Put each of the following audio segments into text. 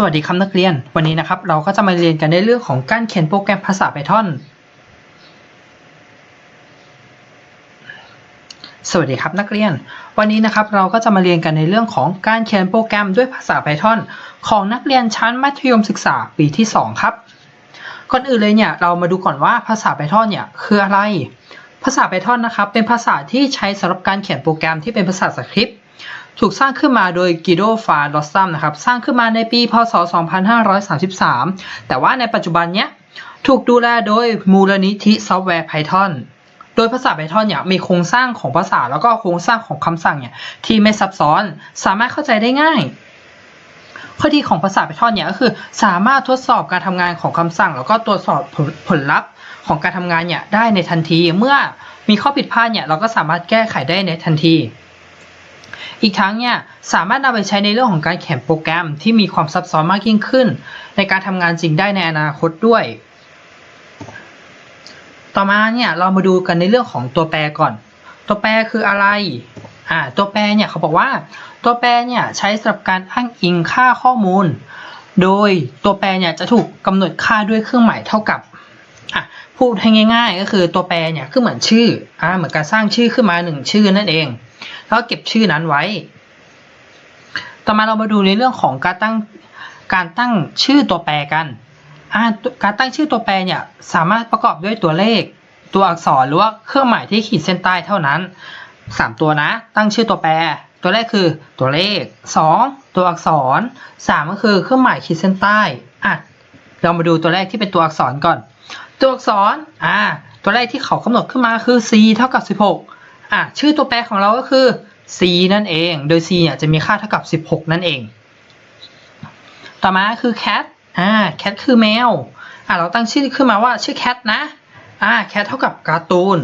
สวัสดีครับนักเรียน วันนี้นะครับเราก็จะมาเรียนกันในเรื่องของการเขียนโปรแกรมภาษา Python สวัสดีครับนักเรียน วันนี้นะครับเราก็จะมาเรียนกันในเรื่องของการเขียนโปรแกรมด้วยภาษา Python ของนักเรียนชั้นมัธยมศึกษาปีที่ 2 ครับ ก่อนอื่นเลยเนี่ยเรามาดูก่อนว่าภาษา Python เนี่ยคืออะไร ภาษา Python นะครับเป็นภาษาที่ใช้สำหรับการเขียนโปรแกรมที่เป็นภาษาสคริปต์ ถูกสร้างขึ้นมาโดยกิโดฟา d อสซัมนะครับ สร้างขึ้นมาในปีพศ 2533 แต่ว่าในปัจจุบันเนี้ยถูกดูแลโดยมูลนิธิซอฟต์แวร์ Python โดยภาษา Python เนี่ยมีโครงสร้างของภาษาแล้วก็โครงสร้างของคำสั่งเนี่ยที่ไม่ซับซ้อนสามารถเข้าใจได้ง่าย ข้อดีของภาษา Python เนี่ยก็คือ สามารถทดสอบการทำงานของคำสั่ง แล้วก็ตรวจสอบผลผลลัพธ์ของการทำงานเนี่ยได้ในทันที เมื่อมีข้อผิดพลาดเนี่ยเราก็สามารถแก้ไขได้ในทันที อีกทั้งเนี่ยสามารถนำไปใช้ในเรื่องของการเขียนโปรแกรมที่มีความซับซ้อนมากยิ่งขึ้น ในการทำงานจริงได้ในอนาคตด้วย ต่อมาเนี่ยเรามาดูกันในเรื่องของตัวแปรก่อน ตัวแปรคืออะไรอ่าตัวแปรเนี่ยเขาบอกว่า ตัวแปรเนี่ยใช้สำหรับการอ้างอิงค่าข้อมูล โดยตัวแปรเนี่ยจะถูกกำหนดค่าด้วยเครื่องหมายเท่ากับอะพูดให้ง่าย ๆ ก็คือตัวแปรเนี่ยคือเหมือนชื่ออ่าเหมือนการสร้างชื่อขึ้นมาหนึ่งชื่อนั่นเอง แล้วเก็บชื่อนั้นไว้ ต่อมาเรามาดูในเรื่องของการตั้งการตั้งชื่อตัวแปรกัน การตั้งชื่อตัวแปรเนี่ยสามารถประกอบด้วยตัวเลข ตัวอักษรหรือว่าเครื่องหมายที่ขีดเส้นใต้เท่านั้นสามตัวนะ ตั้งชื่อตัวแปร ตัวแรกคือตัวเลขสองตัวอักษรสามก็คือเครื่องหมายขีดเส้นใต้อะเรามาดูตัวแรกที่เป็นตัวอักษรก่อน ตัวอักษรอ่าตัวแรกที่เขากำหนดขึ้นมาคือ c เท่ากับ 16 อะชื่อตัวแปรของเราก็คือ c นั่นเอง โดย c เนี่ยจะมีค่าเท่ากับ 16 นั่นเอง ต่อมาคือ cat อ่า cat คือแมว อะเราตั้งชื่อขึ้นมาว่าชื่อ cat นะ อ่า cat เท่ากับการ์ตูน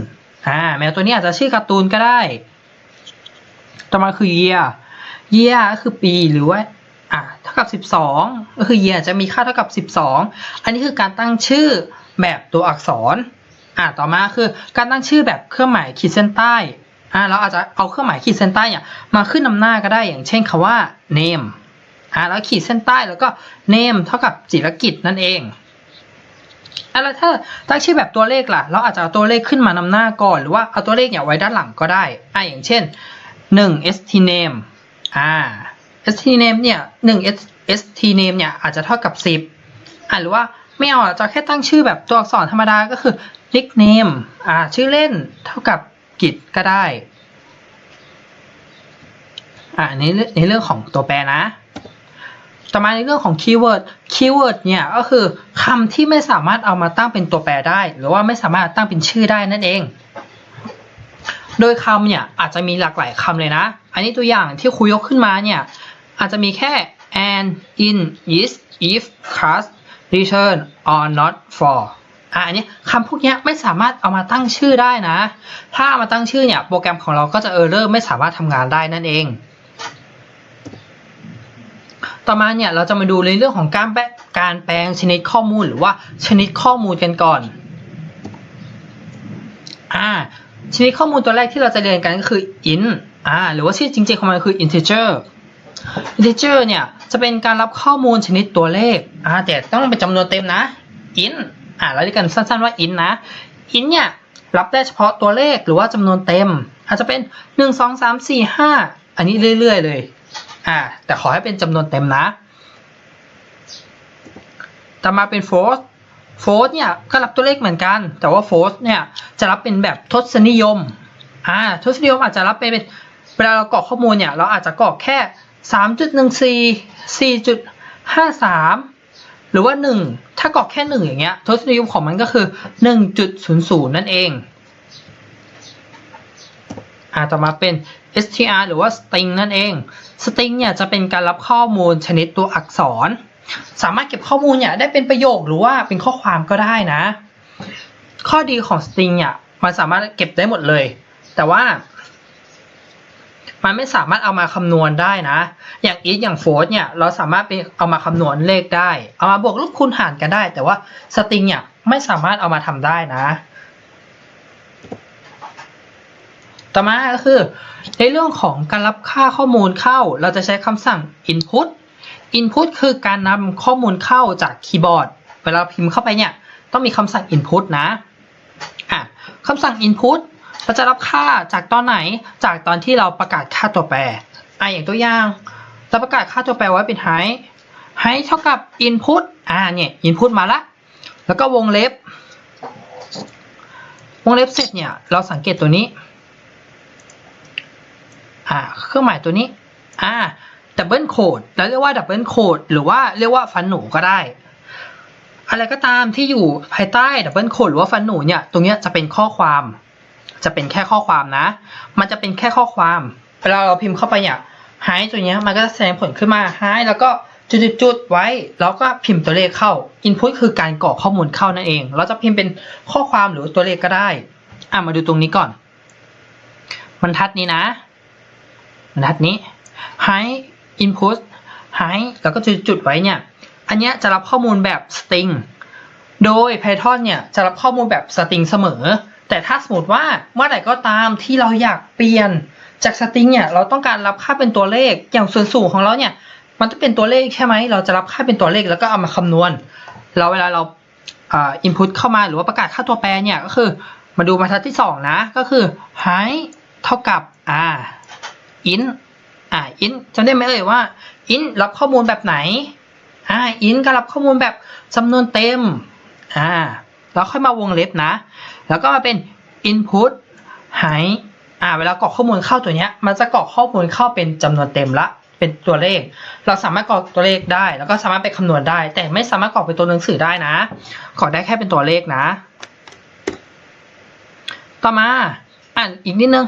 อ่า แมวตัวนี้อาจจะชื่อการ์ตูนก็ได้ ต่อมาคือ year year ก็คือปีหรือว่าอะเท่ากับ 12 ก็คือ year จะมีค่าเท่ากับ 12 อันนี้คือการตั้งชื่อแบบตัวอักษรอ่าต่อมาคือการตั้งชื่อแบบเครื่องหมายขีดเส้นใต้ อ่าเราอาจจะเอาเครื่องหมายขีดเส้นใต้เนี่ยมาขึ้นนำหน้าก็ได้อย่างเช่นคำว่า name อ่าแล้วขีดเส้นใต้แล้วก็ name เท่ากับจิรกิจนั่นเองอะแล้วถ้าตั้งชื่อแบบตัวเลขล่ะ เราอาจจะเอาตัวเลขขึ้นมานำหน้าก่อน หรือว่าเอาตัวเลขเนี่ยไว้ด้านหลังก็ได้อ่าอย่างเช่น1 st name อ่า st name เนี่ย1 st name เนี่ยอาจจะเท่ากับ 10อ่าหรือว่าไม่เอาจะแค่ตั้งชื่อแบบตัวอักษรธรรมดาก็คือ nickname อ่าชื่อเล่นเท่ากับ กิจก็ได้ อ่าในในเรื่องของตัวแปรนะ ต่อมาในเรื่องของคีย์เวิร์ด คีย์เวิร์ดเนี่ยก็คือคำที่ไม่สามารถเอามาตั้งเป็นตัวแปรได้ หรือว่าไม่สามารถตั้งเป็นชื่อได้นั่นเอง โดยคำเนี่ยอาจจะมีหลากหลายคำเลยนะ อันนี้ตัวอย่างที่ครูยกขึ้นมาเนี่ยอาจจะมีแค่ and in is if class return or not for อะอันนี้คำพวกนี้ไม่สามารถเอามาตั้งชื่อได้นะ ถ้าเอามาตั้งชื่อเนี่ยโปรแกรมของเราก็จะเออร์เลอร์ไม่สามารถทำงานได้นั่นเอง ต่อมาเนี่ยเราจะมาดูในเรื่องของการแปลการแปลงชนิดข้อมูลหรือว่าชนิดข้อมูลกันก่อนอ่าชนิดข้อมูลตัวแรกที่เราจะเรียนกันก็คือ int อ่าหรือว่าชื่อจริงๆของมันคือ integer integer เนี่ยจะเป็นการรับข้อมูลชนิดตัวเลขอ่าแต่ต้องเป็นจำนวนเต็มนะ int อ่าเราเรียกกันสั้นๆว่า int นะ int เนี่ยรับได้เฉพาะตัวเลขหรือว่าจำนวนเต็ม อาจจะเป็น 1 2 3 4 5 อันนี้เรื่อยๆเลยอ่าแต่ขอให้เป็นจำนวนเต็มนะ ต่อมาเป็น float float เนี่ยก็รับตัวเลขเหมือนกัน แต่ว่า float เนี่ยจะรับเป็นแบบทศนิยมอ่าทศนิยมอาจจะรับเป็นเวลาเรากรอกข้อมูลเนี่ยเราอาจจะกรอกแค่ 3.14 4.53 หรือว่า 1 ถ้ากรอกแค่ 1 อย่างเงี้ยทศนิยมของมันก็คือ 1.00 นั่นเองอ่าต่อมาเป็น str หรือว่า string นั่นเอง string เนี่ยจะเป็นการรับข้อมูลชนิดตัวอักษร สามารถเก็บข้อมูลเนี่ยได้เป็นประโยคหรือว่าเป็นข้อความก็ได้นะ ข้อดีของ string เนี่ยมันสามารถเก็บได้หมดเลย แต่ว่า มันไม่สามารถเอามาคำนวณได้นะ อย่าง is อย่าง float เนี่ยเราสามารถไปเอามาคำนวณเลขได้ เอามาบวกลบคูณหารกันได้ แต่ว่า string เนี่ยไม่สามารถเอามาทำได้นะ ต่อมาก็คือ ในเรื่องของการรับค่าข้อมูลเข้า เราจะใช้คำสั่ง input input คือการนำข้อมูลเข้าจากคีย์บอร์ด เวลาพิมพ์เข้าไปเนี่ย ต้องมีคำสั่ง input นะอะคำสั่ง input เราจะรับค่าจากตอนไหนจากตอนที่เราประกาศค่าตัวแปรอะอย่างตัวอย่างเราประกาศค่าตัวแปรไว้เป็น height height เท่ากับ input อ่าเนี่ย input มาละ แล้วก็วงเล็บ วงเล็บเสร็จเนี่ย เราสังเกตตัวนี้ อ่า เครื่องหมายตัวนี้ อ่าดับเบิลโคดแล้วเรียกว่าดับเบิลโคดหรือว่าเรียกว่าฟันหนูก็ได้ อะไรก็ตามที่อยู่ภายใต้ดับเบิลโคดหรือว่าฟันหนูเนี่ย ตรงเนี้ยจะเป็นข้อความ จะเป็นแค่ข้อความนะ มันจะเป็นแค่ข้อความเวลาเราพิมพ์เข้าไปเนี่ยหายตัวเนี้ยมันก็จะแสดงผลขึ้นมาหายแล้วก็จุดๆไว้แล้วก็พิมพ์ตัวเลขเข้า Input คือการกรอกข้อมูลเข้านั่นเอง เราจะพิมพ์เป็นข้อความหรือตัวเลขก็ได้อะมาดูตรงนี้ก่อนบรรทัดนี้นะบรรทัดนี้ให้ input ให้แล้วก็จุดๆไว้เนี่ย อันนี้จะรับข้อมูลแบบ string โดย Python เนี่ยจะรับข้อมูลแบบ string เสมอ แต่ถ้าสมมติว่าเมื่อไหร่ก็ตามที่เราอยากเปลี่ยนจาก string เนี่ยเราต้องการรับค่าเป็นตัวเลขอย่างส่วนสูงของเราเนี่ย มันต้องเป็นตัวเลขใช่ไหมเราจะรับค่าเป็นตัวเลขแล้วก็เอามาคำนวณเราเวลาเราอ่า input เข้ามาหรือว่าประกาศค่าตัวแปรเนี่ยก็คือมาดูบรรทัดที่สองนะ ก็คือ height เท่ากับอ่า int อ่า in จำได้ไหมเอ่ยว่า int รับข้อมูลแบบไหนอ่า int ก็รับข้อมูลแบบจำนวนเต็มอ่าแล้วค่อยมาวงเล็บนะ แล้วก็มาเป็น input height อ่าเวลากรอกข้อมูลเข้าตัวเนี้ยมันจะกรอกข้อมูลเข้าเป็นจำนวนเต็มละเป็นตัวเลข เราสามารถกรอกตัวเลขได้ แล้วก็สามารถไปคำนวณได้ แต่ไม่สามารถกรอกเป็นตัวหนังสือได้นะกรอกได้แค่เป็นตัวเลขนะ ต่อมาอ่านอีกนิดนึง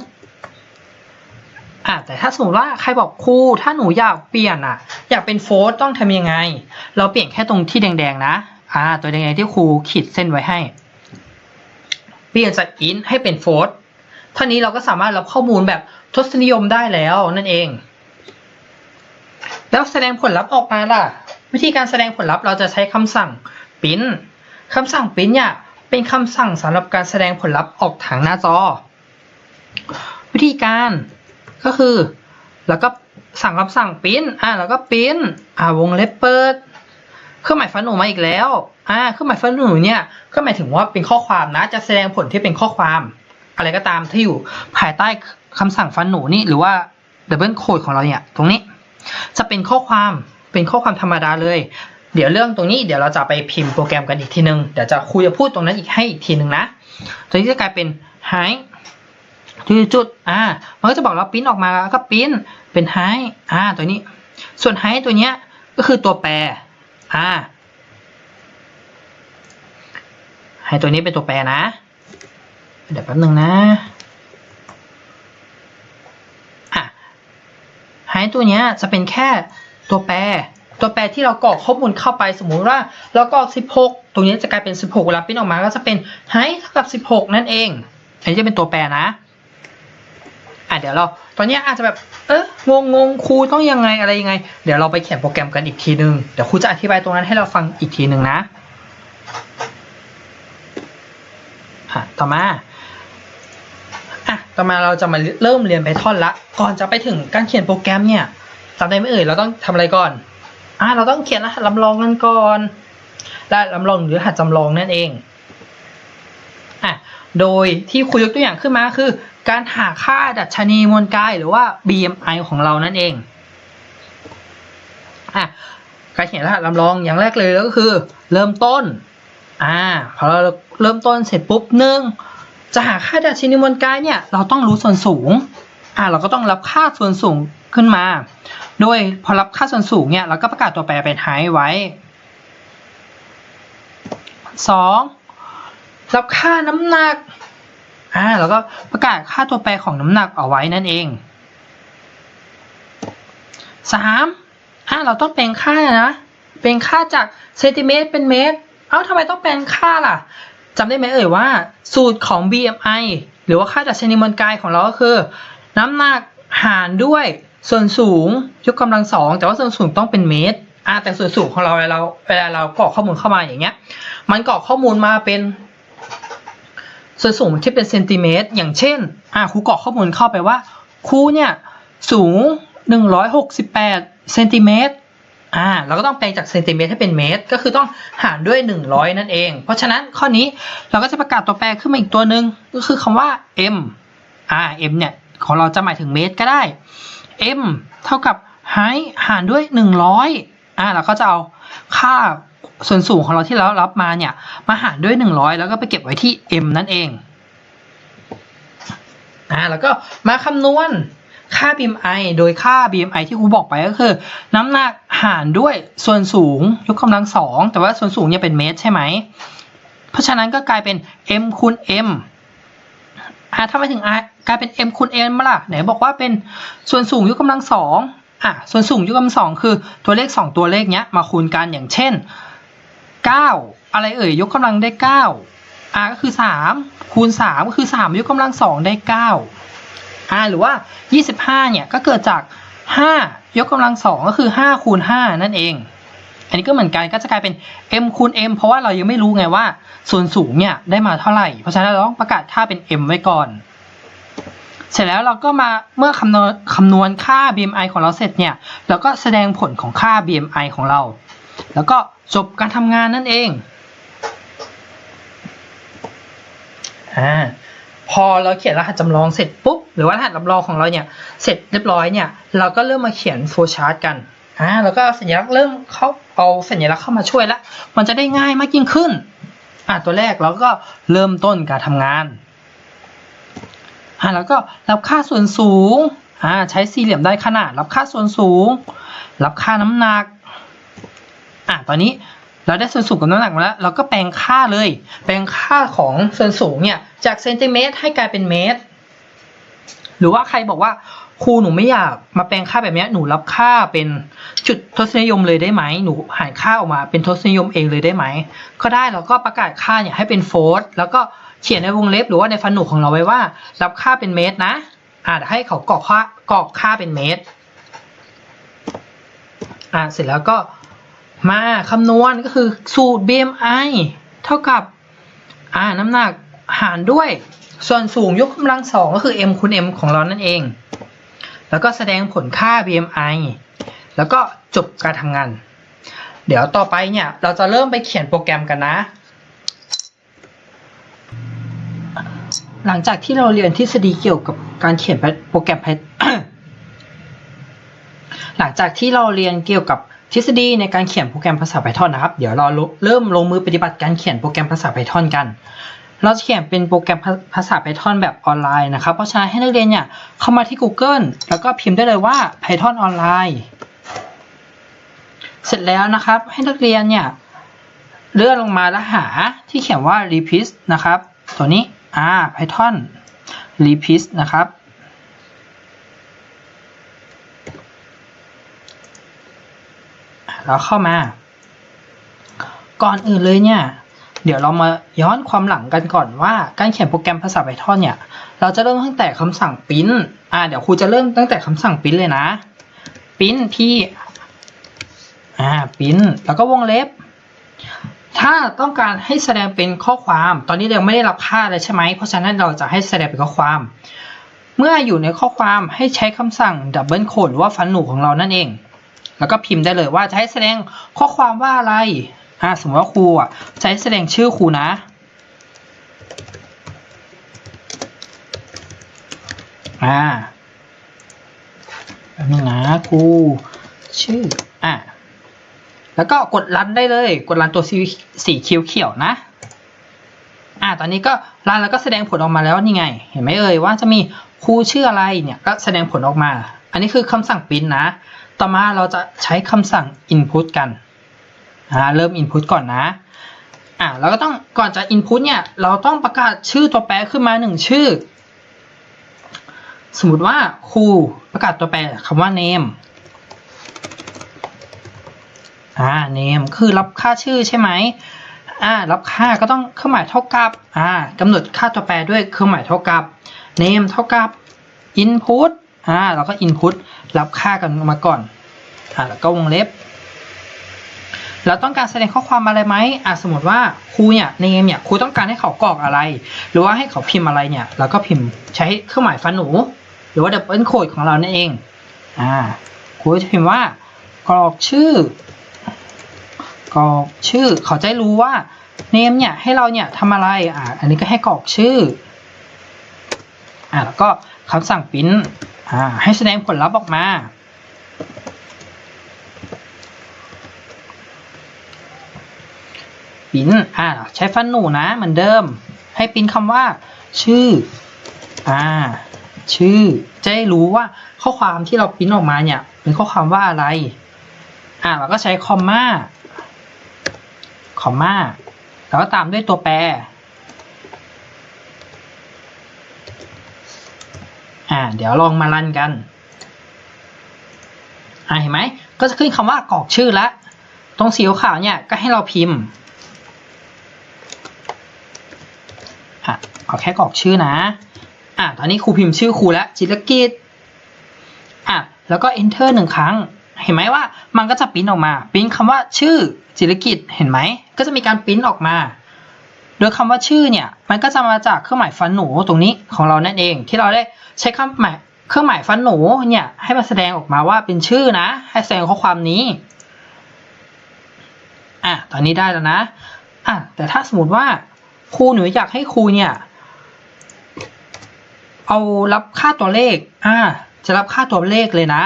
อะแต่ถ้าสมมติว่าใครบอกครูถ้าหนูอยากเปลี่ยนอะ อยากเป็นโฟร์ต้องทำยังไง เราเปลี่ยนแค่ตรงที่แดงๆนะอ่าตัวแดงๆที่ครูขีดเส้นไว้ให้ ลี่ยนจากอินให้เป็นโฟร์เท่านี้เราก็สามารถรับข้อมูลแบบทศนิยมได้แล้วนั่นเอง แล้วแสดงผลลัพธ์ออกมาล่ะ วิธีการแสดงผลลัพธ์เราจะใช้คำสั่ง print คำสั่ง print เนี่ยเป็นคำสั่งสำหรับการแสดงผลลัพธ์ออกทางหน้าจอ วิธีการก็คือ แล้วก็สั่งคำสั่ง print อ่าแล้วก็ print อ่าวงเล็บเปิด เครื่องหมายฟันหนูมาอีกแล้ว อ่าเครื่องหมายฟันหนูเนี่ยก็หมายถึงว่าเป็นข้อความนะ จะแสดงผลที่เป็นข้อความ อะไรก็ตามที่อยู่ภายใต้คำสั่งฟันหนูนี่หรือว่า double code ของเราเนี่ยตรงนี้ จะเป็นข้อความเป็นข้อความธรรมดาเลย เดี๋ยวเรื่องตรงนี้เดี๋ยวเราจะไปพิมพ์โปรแกรมกันอีกทีนึงเดี๋ยวจะครูจะพูดตรงนั้นอีกให้อีกทีนึงนะตรงนี้จะกลายเป็น high จุดอ่ามันก็จะบอกเราปิ้นออกมาก็ปิ้นเป็น high อ่าตัวนี้ ส่วน high ตัวเนี้ยก็คือตัวแปรอ่า ให้ตัวนี้เป็นตัวแปรนะ เดี๋ยวแป๊บนึงนะอะให้ตัวเนี้ยจะเป็นแค่ตัวแปร ตัวแปรที่เรากรอกข้อมูลเข้าไปสมมุติว่าเรากรอก 16 ตรงนี้จะกลายเป็น 16เวลาปิ้นออกมาก็จะเป็นให้เท่ากับ 16 นั่นเอง อันนี้จะเป็นตัวแปรนะอะเดี๋ยวเราตอนเนี้ยอาจจะแบบเอองงงงครูต้องยังไงอะไรยังไง เดี๋ยวเราไปเขียนโปรแกรมกันอีกทีนึง เดี๋ยวครูจะอธิบายตรงนั้นให้เราฟังอีกทีนึงนะ อะต่อมาอะต่อมาเราจะมาเริ่มเรียน Python ละ ก่อนจะไปถึงการเขียนโปรแกรมเนี่ยจำได้ไหมเอ่ยเราต้องทำอะไรก่อนอะเราต้องเขียนรหัสลำลองกันก่อนรหัสลำลองหรือรหัสจำลองนั่นเองอะโดยที่ครูยกตัวอย่างขึ้นมาคือ การหาค่าดัชนีมวลกายหรือว่า BMI ของเรานั่นเองอะการเขียนรหัสลำลองอย่างแรกเลยก็คือ เริ่มต้น อ่าพอเราเริ่มต้นเสร็จปุ๊บหนึ่งจะหาค่าดัชนีมวลกายเนี่ยเราต้องรู้ส่วนสูงอ่าเราก็ต้องรับค่าส่วนสูงขึ้นมา โดยพอรับค่าส่วนสูงเนี่ยเราก็ประกาศตัวแปรเป็นไฮไว้สองรับค่าน้ำหนักอ่าแล้วก็ประกาศค่าตัวแปรของน้ำหนักเอาไว้นั่นเองสามอ่าเราต้องเป็นค่านะ เป็นค่าจากเซนติเมตรเป็นเมตร เอ้าทำไมต้องเป็นค่าล่ะจำได้ไหมเอ่ยว่า สูตรของ BMI หรือว่าค่าดัชนีมวลกายของเราก็คือ น้ำหนักหารด้วยส่วนสูงยกกำลังสองแต่ว่าส่วนสูงต้องเป็นเมตรอ่าแต่ส่วนสูงของเราเวลาเราเวลาเรากรอกข้อมูลเข้ามาอย่างเงี้ย มันกรอกข้อมูลมาเป็น ส่วนสูงที่เป็นเซนติเมตรอย่างเช่นอ่าครูกรอกข้อมูลเข้าไปว่าครูเนี่ยสูง 168เซนติเมตร อ่าเราก็ต้องแปลงจากเซนติเมตรให้เป็นเมตร ก็คือต้องหารด้วย 100 นั่นเอง เพราะฉะนั้นข้อนี้เราก็จะประกาศตัวแปรขึ้นมาอีกตัวหนึ่งก็คือคำว่า m อ่า m เนี่ยของเราจะหมายถึงเมตรก็ได้ m เท่ากับหารหารด้วย 100อ่าเราก็จะเอาค่าส่วนสูงของเราที่เรารับมาเนี่ยมาหารด้วย 100 แล้วก็ไปเก็บไว้ที่ m นั่นเองอ่าแล้วก็มาคำนวณ ค่า BMI โดยค่า BMI ที่ครูบอกไปก็คือ น้ำหนักหารด้วยส่วนสูงยกกำลังสองแต่ว่าส่วนสูงเนี่ยเป็นเมตรใช่ไหม เพราะฉะนั้นก็กลายเป็น m คูณ m อ่าถ้าไม่ถึง r กลายเป็น m คูณ n มาล่ะไหนบอกว่าเป็นส่วนสูงยกกำลังสองอะส่วนสูงยกกำลังสองคือตัวเลขสองตัวเลขเนี้ยมาคูณกันอย่างเช่น 9 อะไรเอ่ยยกกำลังได้9 r ก็คือ 3 คูณ 3 ก็คือ 3 ยกกำลัง2ได้ 9 r หรือว่า 25 เนี่ยก็เกิดจาก 5 ยกกำลัง2ก็คือ5คูณ5นั่นเอง อันนี้ก็เหมือนกันก็จะกลายเป็น m คูณ m เพราะว่าเรายังไม่รู้ไงว่า ส่วนสูงเนี่ยได้มาเท่าไหร่ เพราะฉะนั้นเราต้องประกาศค่าเป็น m ไว้ก่อน เสร็จแล้วเราก็มาเมื่อคำนวณคำนวณค่า BMI ของเราเสร็จเนี่ยเราก็แสดงผลของค่า BMI ของเรา แล้วก็จบการทำงานนั่นเองอ่า พอเราเขียนรหัสจำลองเสร็จปุ๊บหรือว่ารหัสจำลองของเราเนี่ยเสร็จเรียบร้อยเนี่ยเราก็เริ่มมาเขียนโฟล์ชาร์ตกันอ่าแล้วก็เอาสัญลักษณ์เริ่มเขาเอาสัญลักษณ์เข้ามาช่วยแล้วมันจะได้ง่ายมากยิ่งขึ้นอ่าตัวแรกเราก็เริ่มต้นการทำงานอ่าแล้วก็รับค่าส่วนสูงอ่าใช้สี่เหลี่ยมได้ขนาด รับค่าส่วนสูง รับค่าน้ำหนักอะตอนนี้ เราได้ส่วนสูงกับน้ำหนักมาแล้ว เราก็แปลงค่าเลย แปลงค่าของส่วนสูงเนี่ยจากเซนติเมตรให้กลายเป็นเมตร หรือว่าใครบอกว่าครูหนูไม่อยากมาแปลงค่าแบบนี้หนูรับค่าเป็นจุดทศนิยมเลยได้ไหมหนูหารค่าออกมาเป็นทศนิยมเองเลยได้ไหมก็ได้เราก็ประกาศค่าเนี่ยให้เป็นโฟลต์แล้วก็เขียนในวงเล็บหรือว่าในฟันหนูของเราไว้ว่า รับค่าเป็นเมตรนะอ่าให้เขากรอกค่ากรอกค่าเป็นเมตรอ่าเสร็จแล้วก็ มาคำนวณก็คือสูตร BMI เท่ากับอ่าน้ำหนักหารด้วย ส่วนสูงยกกำลังสองก็คือ m คูณ m ของเรานั่นเอง แล้วก็แสดงผลค่า BMI แล้วก็จบการทำงาน เดี๋ยวต่อไปเนี่ย เราจะเริ่มไปเขียนโปรแกรมกันนะ หลังจากที่เราเรียนทฤษฎีเกี่ยวกับการเขียนโปรแกรมหลังจากที่เราเรียนเกี่ยวกับ ทฤษฎีในการเขียนโปรแกรมภาษา Python นะครับ เดี๋ยวเราเริ่มลงมือปฏิบัติการเขียนโปรแกรมภาษา Python กัน เราจะเขียนเป็นโปรแกรมภาษา Python แบบออนไลน์นะครับ เพราะฉะนั้นให้นักเรียนเนี่ยเข้ามาที่ Google แล้วก็พิมพ์ได้เลยว่า Python ออนไลน์เสร็จแล้วนะครับ ให้นักเรียนเนี่ยเลื่อนลงมาแล้วหาที่เขียนว่า repeat นะครับ ตัวนี้อ่า Python repeat นะครับ เราเข้ามา ก่อนอื่นเลยเนี่ย เดี๋ยวเรามาย้อนความหลังกันก่อนว่า การเขียนโปรแกรมภาษา Python เนี่ย เราจะเริ่มตั้งแต่คำสั่ง print อ่าเดี๋ยวครูจะเริ่มตั้งแต่คำสั่ง print เลยนะ print ที่อ่า print แล้วก็วงเล็บ ถ้าต้องการให้แสดงเป็นข้อความ ตอนนี้เราไม่ได้รับค่าเลยใช่ไหม เพราะฉะนั้นเราจะให้แสดงเป็นข้อความเมื่ออยู่ในข้อความให้ใช้คำสั่ง double quote หรือว่าฟันหนูของเรานั่นเอง แล้วก็พิมพ์ได้เลยว่าจะให้แสดงข้อความว่าอะไรอ่าสมมติว่าครูอะจะให้แสดงชื่อครูนะอ่าแป๊บนึงนะครูชื่ออ่าแล้วก็กดรันได้เลย กดรันตัวสีสีเขียวๆนะอ่าตอนนี้ก็รันแล้วก็แสดงผลออกมาแล้วนี่ไง เห็นไหมเอ่ยว่าจะมีครูชื่ออะไรเนี่ยก็แสดงผลออกมา อันนี้คือคำสั่งปริ้นนะ ต่อมาเราจะใช้คำสั่ง input กันอ่าเริ่ม input ก่อนนะอ่าเราก็ต้องก่อนจะ input เนี่ย เราต้องประกาศชื่อตัวแปรขึ้นมาหนึ่งชื่อ สมมติว่าครูประกาศตัวแปรคำว่า name อ่า name คือรับค่าชื่อใช่ไหมอ่ารับค่าก็ต้องเครื่องหมายเท่ากับอ่ากำหนดค่าตัวแปรด้วยเครื่องหมายเท่ากับ name เท่ากับ input อ่าเราก็ input รับค่ากันมาก่อนอ่าแล้วก็วงเล็บ เราต้องการแสดงข้อความอะไรไหมอ่าสมมติว่าครูเนี่ย name เนี่ยครูต้องการให้เขากรอกอะไร หรือว่าให้เขาพิมพ์อะไรเนี่ยเราก็พิมพ์ใช้เครื่องหมายฟันหนู หรือว่า double quote ของเรานั่นเองอ่าครูจะพิมพ์ว่ากรอกชื่อกรอกชื่อเขาจะได้รู้ว่า name เนี่ยให้เราเนี่ยทำอะไรอ่าอันนี้ก็ให้กรอกชื่ออ่าแล้วก็คำสั่ง print อ่าให้แสดงผลลัพธ์ออกมา ปิ้นอ่าใช้ฟันหนูนะเหมือนเดิม ให้ปิ้นคำว่า ชื่อ อ่า ชื่อ จะได้รู้ว่าข้อความที่เราปิ้นออกมาเนี่ย เป็นข้อความว่าอะไร อ่าเราก็ใช้คอมมาคอมมาแล้วก็ตามด้วยตัวแปร อ่า เดี๋ยวลองมารันกันอ่าเห็นไหม ก็จะขึ้นคำว่ากรอกชื่อและตรงสีขาวเนี่ยก็ให้เราพิมพ์อะเอาแค่กรอกชื่อนะ อะตอนนี้ครูพิมพ์ชื่อครูแล้วจิตรกิจอะแล้วก็ enter หนึ่งครั้ง เห็นไหมว่ามันก็จะปิ้นออกมา ปิ้นคำว่าชื่อจิตรกิจ เห็นไหม ก็จะมีการปิ้นออกมา โดยคำว่าชื่อเนี่ยมันก็จะมาจากเครื่องหมายฟันหนูตรงนี้ของเรานั่นเอง ที่เราได้ใช้เครื่องหมายเครื่องหมายฟันหนูเนี่ยให้มาแสดงออกมาว่าเป็นชื่อนะ ให้แสดงข้อความนี้อะตอนนี้ได้แล้วนะอะแต่ถ้าสมมติว่าครูหนูอยากให้ครูเนี่ยเอารับค่าตัวเลขอ่าจะรับค่าตัวเลขเลยนะ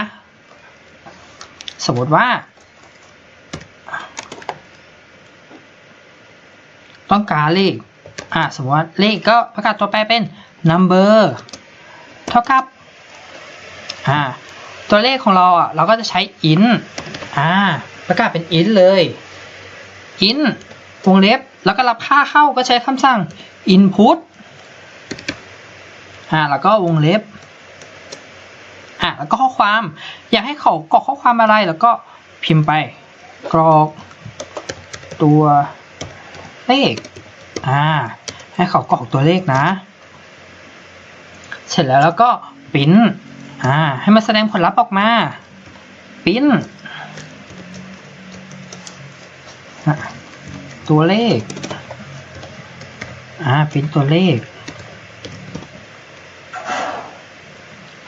สมมติว่า ต้องการเลขอ่าสมมติว่าเลขก็ประกาศตัวแปรเป็น number เท่ากับอ่าตัวเลขของเราอะเราก็จะใช้ int อ่าประกาศเป็น int เลย int วงเล็บแล้วก็รับค่าเข้าก็ใช้คำสั่ง input อ่าแล้วก็วงเล็บอ่าแล้วก็ข้อความอยากให้เขากรอกข้อความอะไรแล้วก็พิมพ์ไปกรอกตัว เลข อ่า ให้เขากรอกตัวเลขนะ เสร็จแล้วแล้วก็ปิ้นอ่า ให้มันแสดงผลลัพธ์ออกมา ปิ้นตัวเลข อ่า ปิ้นตัวเลข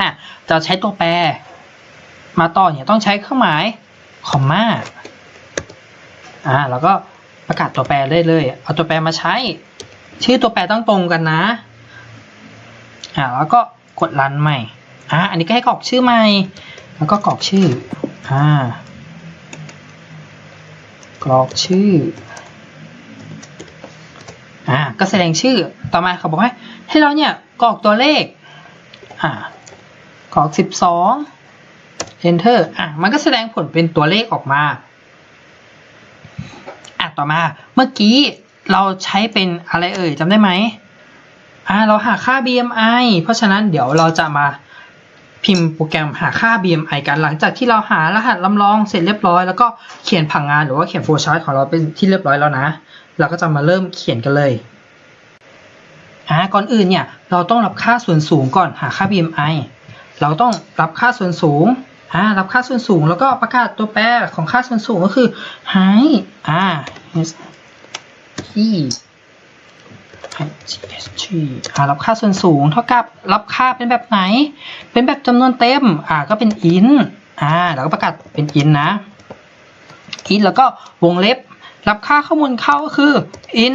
อะจะใช้ตัวแปร มาต่อเนี่ยต้องใช้เครื่องหมายคอมมาอ่า แล้วก็ ประกาศตัวแปรได้เลย เอาตัวแปรมาใช้ ชื่อตัวแปรต้องตรงกันนะ อ่าแล้วก็กดรันใหม่อ่าอันนี้ก็ให้กรอกชื่อใหม่ แล้วก็กรอกชื่อ อ่ากรอกชื่อ อ่า ก็แสดงชื่อ ต่อมาเขาบอกว่าให้เราเนี่ยกรอกตัวเลข อ่ากรอกสิบสอง enter อะ มันก็แสดงผลเป็นตัวเลขออกมา อะต่อมา เมื่อกี้เราใช้เป็นอะไรเอ่ยจำได้ไหมอ่าเราหาค่า BMI เพราะฉะนั้นเดี๋ยวเราจะมาพิมพ์โปรแกรมหาค่า BMI กันหลังจากที่เราหารหัสลำลองเสร็จเรียบร้อย แล้วก็เขียนผังงานหรือว่าเขียนโฟล์ชาร์ตของเราเป็นที่เรียบร้อยแล้วนะ เราก็จะมาเริ่มเขียนกันเลยอ่าก่อนอื่นเนี่ยเราต้องรับค่าส่วนสูงก่อนหาค่า BMI เราต้องรับค่าส่วนสูง อ่ารับค่าส่วนสูงแล้วก็ประกาศตัวแปรของค่าส่วนสูงก็คือ height อ่า h e HSG อ่ารับค่าส่วนสูงเท่ากับรับค่าเป็นแบบไหน เป็นแบบจำนวนเต็มอ่าก็เป็น int อ่าแล้วก็ประกาศเป็น int นะ int แล้วก็วงเล็บ รับค่าข้อมูลเข้าก็คือ in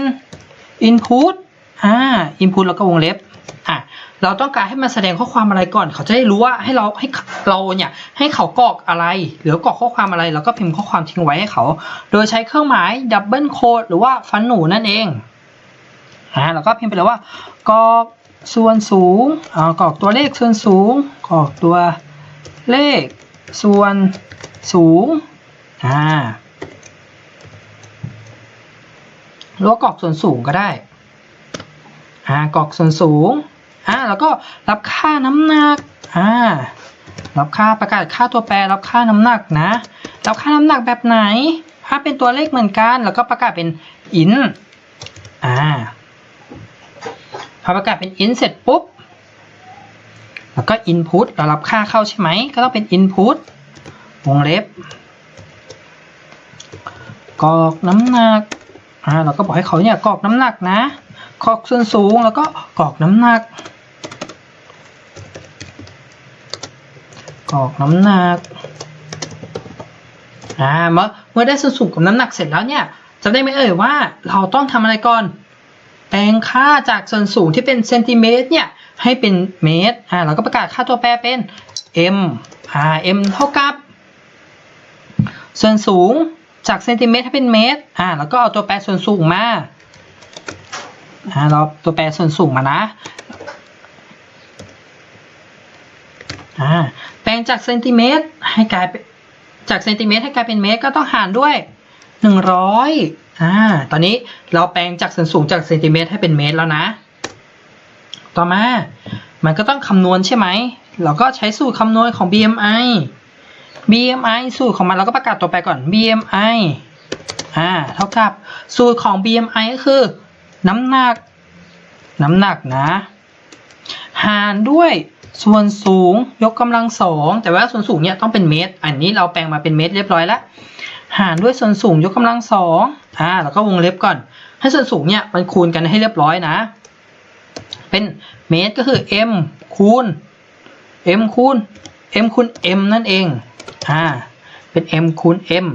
input อ่า input แล้วก็วงเล็บอะ เราต้องการให้มันแสดงข้อความอะไรก่อน เขาจะได้รู้ว่าให้เราให้เราเนี่ยให้เขากรอกอะไร หรือกรอกข้อความอะไรแล้วก็พิมพ์ข้อความทิ้งไว้ให้เขา โดยใช้เครื่องหมายดับเบิลโคดหรือว่าฟันหนูนั่นเองอ่าแล้วก็พิมพ์ไปเลยว่ากรอกส่วนสูงอ่ากรอกตัวเลขส่วนสูงกรอกตัวเลขส่วนสูงอ่าหรือว่ากรอกส่วนสูงก็ได้อ่ากรอกส่วนสูง อ่าแล้วก็รับค่าน้ำหนักอ่ารับค่าประกาศค่าตัวแปรรับค่าน้ำหนักนะรับค่าน้ำหนักแบบไหน ถ้าเป็นตัวเลขเหมือนกัน แล้วก็ประกาศเป็น int อ่าพอประกาศเป็น int เสร็จปุ๊บแล้วก็ input เรารับค่าเข้าใช่ไหมก็ต้องเป็น input วงเล็บกรอกน้ำหนักอ่าเราก็บอกให้เขาเนี่ยกรอกน้ำหนักนะกรอกส่วนสูงแล้วก็กรอกน้ำหนัก กรอกน้ำหนักอ่าเมื่อเมื่อได้ส่วนสูงกับน้ำหนักเสร็จแล้วเนี่ยจำได้ไหมเอ่ยว่าเราต้องทำอะไรก่อนแปลงค่าจากส่วนสูงที่เป็นเซนติเมตรเนี่ยให้เป็นเมตรอ่าเราก็ประกาศค่าตัวแปรเป็น m อ่า m เท่ากับ ส่วนสูงจากเซนติเมตรให้เป็นเมตรอ่าแล้วก็เอาตัวแปรส่วนสูงมาอ่าเราตัวแปรส่วนสูงมานะอ่า งจากเซนติเมตรให้กลายเป็นจากเซนติเมตรให้กลายเป็นเมตรก็ต้องหารด้วยหนึ่งร้อยอ่าตอนนี้เราแปลงจากส่วนสูงจากเซนติเมตรให้เป็นเมตรแล้วนะ ต่อมา มันก็ต้องคำนวณใช่ไหม เราก็ใช้สูตรคำนวณของ BMI BMI สูตรของมันเราก็ประกาศตัวแปก่อน BMI อ่าเท่ากับสูตรของ BMI ก็คือ น้ำหนัก น้ำหนักนะ หารด้วย ส่วนสูงยกกำลังสองแต่ว่าส่วนสูงเนี่ยต้องเป็นเมตร อันนี้เราแปลงมาเป็นเมตรเรียบร้อยแล้ว หารด้วยส่วนสูงยกกำลังสองอ่าแล้วก็วงเล็บก่อน ให้ส่วนสูงเนี่ยมันคูณกันให้เรียบร้อยนะ เป็นเมตรก็คือ m คูณ m คูณ m คูณ m นั่นเองอ่าเป็น m คูณ m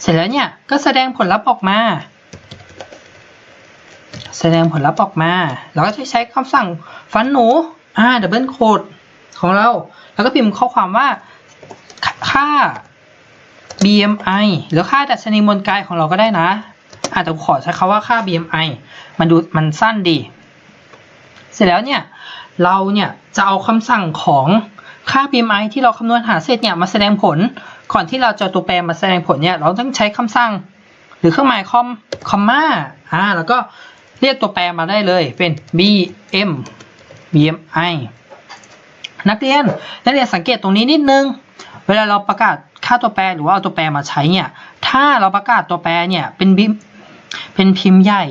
เสร็จแล้วเนี่ยก็แสดงผลลัพธ์ออกมา แสดงผลลัพธ์ออกมา เราก็จะใช้คำสั่งฟันหนูอ่าดับเบิลโคดของเรา แล้วก็พิมพ์ข้อความว่าค่า BMI หรือค่าดัชนีมวลกายของเราก็ได้นะอาจจะขอใช้คาว่าค่า BMI มันดูมันสั้นดี เสร็จแล้วเนี่ย เราเนี่ยจะเอาคำสั่งของค่า BMI ที่เราคำนวณหาเสร็จเนี่ยมาแสดงผล ก่อนที่เราจะตัวแปรมาแสดงผลเนี่ย เราต้องใช้คำสั่ง หรือเครื่องหมายคอมคอมมาอ่าแล้วก็ เรียกตัวแปรมาได้เลยเป็น BM BMI นักเรียนนักเรียนสังเกตตรงนี้นิดนึง เวลาเราประกาศค่าตัวแปรหรือว่าเอาตัวแปรมาใช้เนี่ย ถ้าเราประกาศตัวแปรเนี่ยเป็นบิมเป็นพิมพ์ใหญ่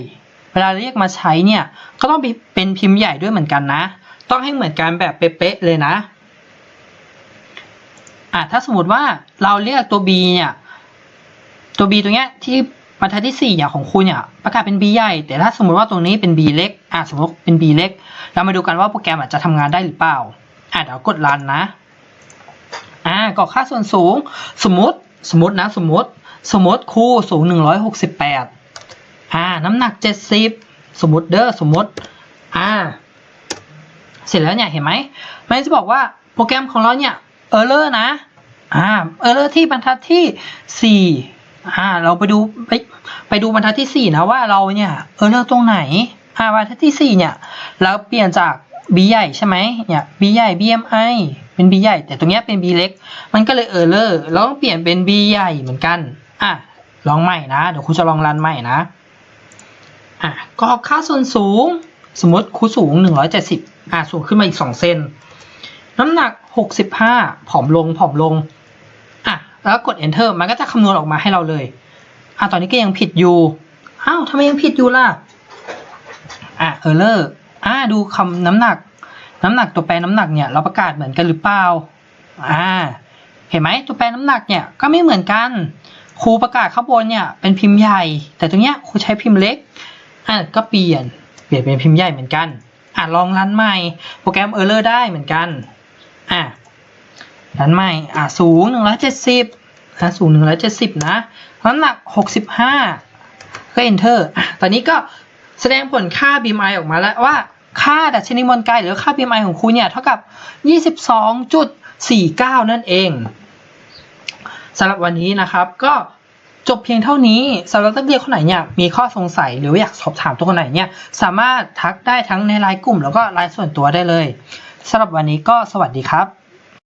เวลาเรียกมาใช้เนี่ย ก็ต้องเป็นพิมพ์ใหญ่ด้วยเหมือนกันนะ ต้องให้เหมือนกันแบบเป๊ะเลยนะอะถ้าสมมติว่าเราเรียกตัว b เนี่ย ตัว b ตัวเนี้ยที่ บรรทัดที่สี่เนี่ยของคุณเนี่ยประกาศเป็น b ใหญ่ แต่ถ้าสมมติว่าตรงนี้เป็น b เล็กอะสมมติเป็น b เล็ก เรามาดูกันว่าโปรแกรมอาจจะทำงานได้หรือเปล่าอะเดี๋ยวกดรันนะอ่ากรอกค่าส่วนสูง สมมติสมมตินะสมมติ สมมติครูสูง 168อ่าน้ำหนัก 70 สมมติเด้อสมมติอ่าเสร็จแล้วเนี่ยเห็นไหมมันจะบอกว่าโปรแกรมของเราเนี่ยเออร์เลอร์นะอ่าเออร์เลอร์ที่บรรทัดที่ 4 อ่า เราไปดูไปไปดูบรรทัดที่4นะว่าเราเนี่ยเออเลอร์ตรงไหนอ่าบรรทัดที่4เนี่ย เราเปลี่ยนจาก B ใหญ่ใช่ไหมเนี่ย B ใหญ่ BMI เป็น B ใหญ่ แต่ตรงเนี้ยเป็น B เล็ก มันก็เลยเออร์เลอร์เราต้องเปลี่ยนเป็น B ใหญ่เหมือนกันอะลองใหม่นะเดี๋ยวครูจะลองรันใหม่นะอะกรอค่าส่วนสูงสมมติครูสูง 170อะสูงขึ้นมาอีก 2 เซน น้ำหนัก 65 ผอมลงผอมลง แล้วกด enter มันก็จะคำนวณออกมาให้เราเลย อะตอนนี้ก็ยังผิดอยู่ อ้าวทำไมยังผิดอยู่ล่ะ อะเออร์เลอร์อ่าดูคำน้ำหนัก น้ำหนักตัวแปรน้ำหนักเนี่ย เราประกาศเหมือนกันหรือเปล่า อ่า เห็นไหมตัวแปรน้ำหนักเนี่ยก็ไม่เหมือนกัน ครูประกาศข้างบนเนี่ยเป็นพิมพ์ใหญ่ แต่ตรงเนี้ยครูใช้พิมพ์เล็ก อะก็เปลี่ยน เปลี่ยนเป็นพิมพ์ใหญ่เหมือนกัน อะลองรันใหม่ โปรแกรมเออร์เลอร์ได้เหมือนกัน อะ รันใหม่ อะสูง170อะสูง170นะน้ำหนัก65ก็ enter อะตอนนี้ก็แสดงผลค่า BMI ออกมาแล้วว่า ค่าดัชนีมวลกายหรือค่า BMI ของคุณเนี่ย เท่ากับ 22.49 นั่นเองสำหรับวันนี้นะครับก็จบเพียงเท่านี้สำหรับนักเรียนคนไหนเนี่ยมีข้อสงสัยหรืออยากสอบถามตัวคนไหนเนี่ยสามารถทักได้ทั้งในไลน์กลุ่ม แล้วก็ไลน์ส่วนตัวได้เลยสำหรับวันนี้ก็สวัสดีครับ